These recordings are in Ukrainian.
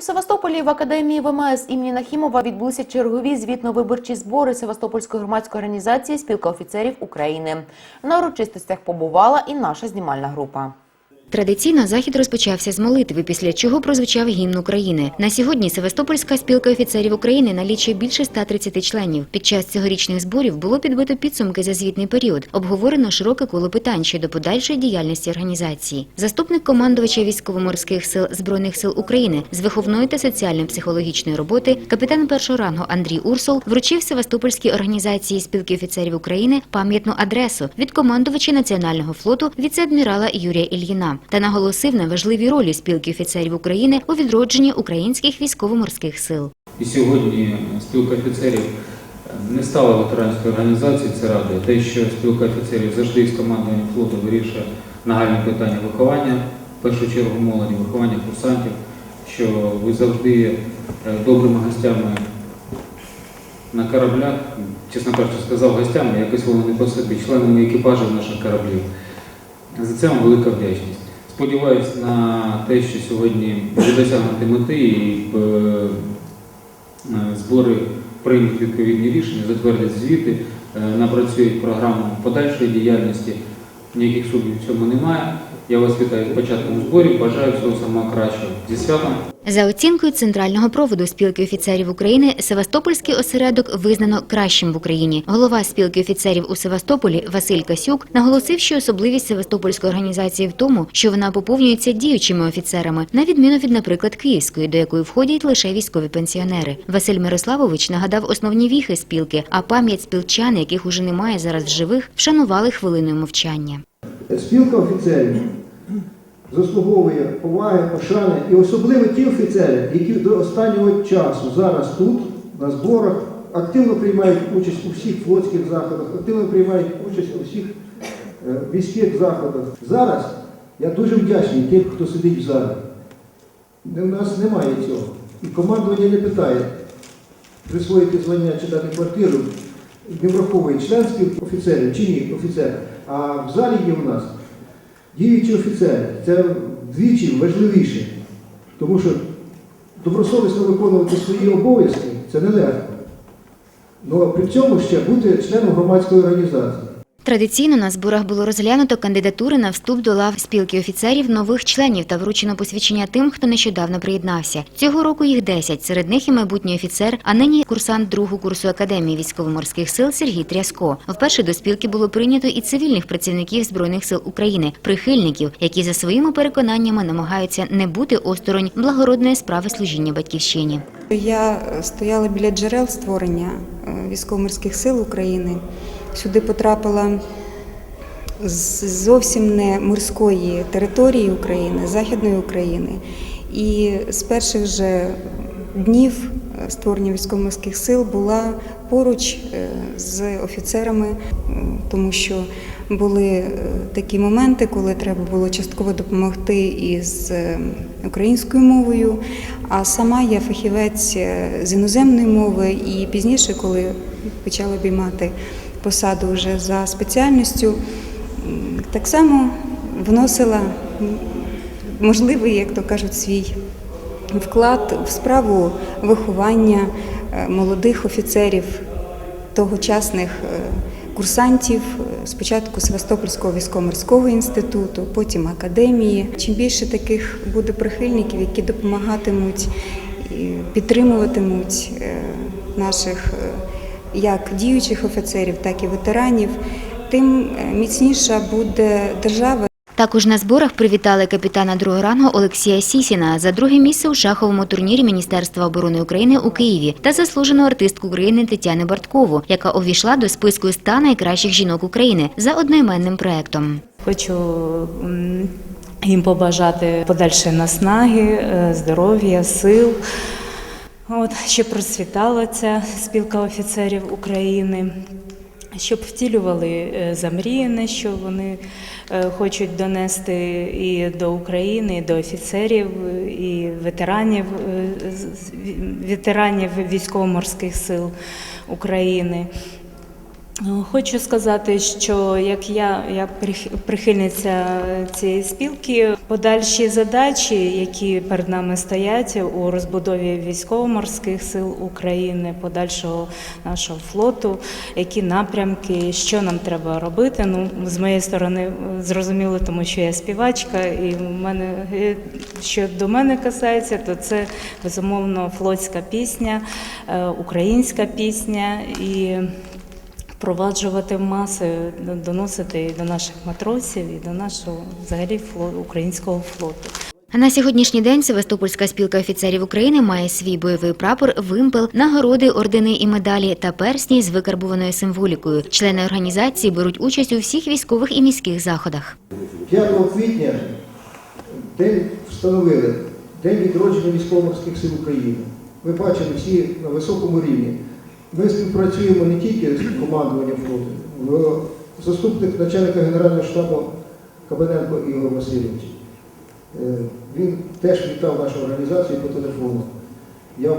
У Севастополі в академії ВМС імені Нахімова відбулися чергові звітно-виборчі збори Севастопольської громадської організації Спілка офіцерів України. На урочистостях побувала і наша знімальна група. Традиційно захід розпочався з молитви, після чого прозвучав гімн України. На сьогодні Севастопольська спілка офіцерів України налічує більше 130 членів. Під час цьогорічних зборів було підбито підсумки за звітний період. Обговорено широке коло питань щодо подальшої діяльності організації. Заступник командувача військово-морських сил збройних сил України з виховної та соціально-психологічної роботи, капітан першого рангу Андрій Урсол вручив Севастопольській організації спілки офіцерів України пам'ятну адресу від командувача національного флоту віце-адмірала Юрія Ільїна та наголосив на важливій ролі спілки офіцерів України у відродженні українських військово-морських сил. І сьогодні спілка офіцерів не стала ветеранською організацією, це радує. Те, що спілка офіцерів завжди з командуванням флоту вирішує нагальні питання виховання, в першу чергу молоді, виховання курсантів, що ви завжди е, добрими гостями на кораблях, чесно кажучи, сказав гостями, якось вони не по собі, членами екіпажів наших кораблів. За це вам велика вдячність. Сподіваюсь на те, що сьогодні буде досягнути мети і е, е, збори приймуть відповідні рішення, затвердять звіти, е, напрацюють програму подальшої діяльності. Ніяких сумнів в цьому немає. Я вас вітаю з початком зборів, бажаю всього самого кращого. Зі святом! За оцінкою центрального проводу спілки офіцерів України, Севастопольський осередок визнано кращим в Україні. Голова спілки офіцерів у Севастополі Василь Касюк наголосив, що особливість Севастопольської організації в тому, що вона поповнюється діючими офіцерами, на відміну від, наприклад, Київської, до якої входять лише військові пенсіонери. Василь Мирославович нагадав основні віхи спілки, а пам'ять спілчан, яких уже немає зараз в живих, вшанували хвилиною мовчання. Спілка офіцерів заслуговує поваги, пошани і особливо ті офіцери, які до останнього часу зараз тут, на зборах, активно приймають участь у всіх флотських заходах, активно приймають участь у всіх е, міських заходах. Зараз я дуже вдячний тим, хто сидить в залі. У нас немає цього. І командування не питає присвоїти звання чи дати квартиру, не враховує член спілки офіцерів чи ні офіцер. А в залі є у нас діючі офіцери. Це вдвічі важливіше, тому що добросовісно виконувати свої обов'язки це нелегко. Але при цьому ще бути членом громадської організації. Традиційно на зборах було розглянуто кандидатури на вступ до лав спілки офіцерів нових членів та вручено посвідчення тим, хто нещодавно приєднався. Цього року їх 10. Серед них і майбутній офіцер, а нині курсант другого курсу академії військово-морських сил Сергій Тряско. Вперше до спілки було прийнято і цивільних працівників збройних сил України, прихильників, які за своїми переконаннями намагаються не бути осторонь благородної справи служіння батьківщині. Я стояла біля джерел створення е, військово-морських сил України. Сюди потрапила з зовсім не морської території України, Західної України. І з перших же днів е, створення військово-морських сил була поруч е, з офіцерами, тому що були е, такі моменти, коли треба було частково допомогти із українською мовою. А сама я фахівець з іноземної мови, і пізніше, коли почала обіймати посаду вже за спеціальністю, так само вносила можливий, як то кажуть, свій вклад в справу виховання е, молодих офіцерів, тогочасних е, курсантів, е, спочатку Севастопольського військово-морського інституту, потім академії. Чим більше таких буде прихильників, які допомагатимуть підтримуватимуть наших як діючих офіцерів, так і ветеранів, тим е, міцніша буде держава. Також на зборах привітали капітана другого рангу Олексія Сісіна за друге місце у шаховому турнірі Міністерства оборони України у Києві та заслужену артистку України Тетяни Барткову, яка увійшла до списку ста найкращих жінок України за одноіменним проектом. Хочу їм побажати подальшої наснаги, е, здоров'я, сил. От, щоб процвітала ця спілка офіцерів України, щоб втілювали е, замріяне, що вони е, хочуть донести і до України, і до офіцерів, і ветеранів, е, ветеранів військово-морських сил України. Хочу сказати, що як я, як прихильниця цієї спілки, подальші задачі, які перед нами стоять у розбудові військово-морських сил України, подальшого нашого флоту, які напрямки, що нам треба робити. Ну, з моєї сторони, е, зрозуміло, тому що я співачка, і в мене е, що до мене касається, то це безумовно флотська пісня, е, українська пісня і впроваджувати в маси, доносити і до наших матросів, і до нашого взагалі фло- українського флоту. А на сьогоднішній день Севастопольська спілка офіцерів України має свій бойовий прапор, вимпел, нагороди, ордени і медалі та персні з викарбованою символікою. Члени організації беруть участь у всіх військових і міських заходах. 5 квітня день встановили День відродження військово-морських сил України. Ви бачили всі на високому рівні. Ми співпрацюємо не тільки з командуванням флоту, в- заступник начальника Генерального штабу Кабаненко Ігор Васильович. Е, Він теж вітав нашу організацію по телефону. Я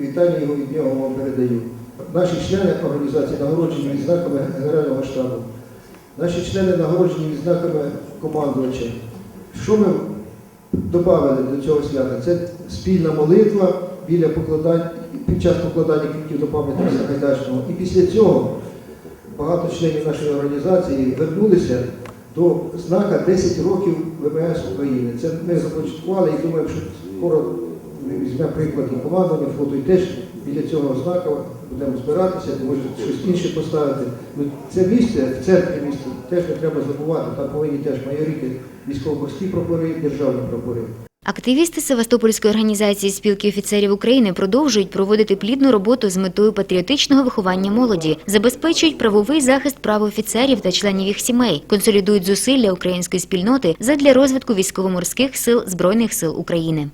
вітання його від нього вам передаю. Наші члени організації нагороджені відзнаками Генерального штабу. Наші члени нагороджені відзнаками командувача. Що ми додали до цього свята? Це спільна молитва біля покладань, під час покладання квітів до пам'ятника Сагайдачного. І після цього багато членів нашої організації вернулися до знака 10 років ВМС України. Це ми започаткували і думаємо, що скоро візьмемо приклад і командування флоту, і теж біля цього знака будемо збиратися, може щось інше поставити. Ну, Це місце, в центрі міста, теж не треба забувати, там повинні теж майоріти військово-морські прапори, державні прапори. Активісти Севастопольської організації спілки офіцерів України продовжують проводити плідну роботу з метою патріотичного виховання молоді, забезпечують правовий захист прав офіцерів та членів їх сімей, консолідують зусилля української спільноти задля розвитку військово-морських сил Збройних сил України.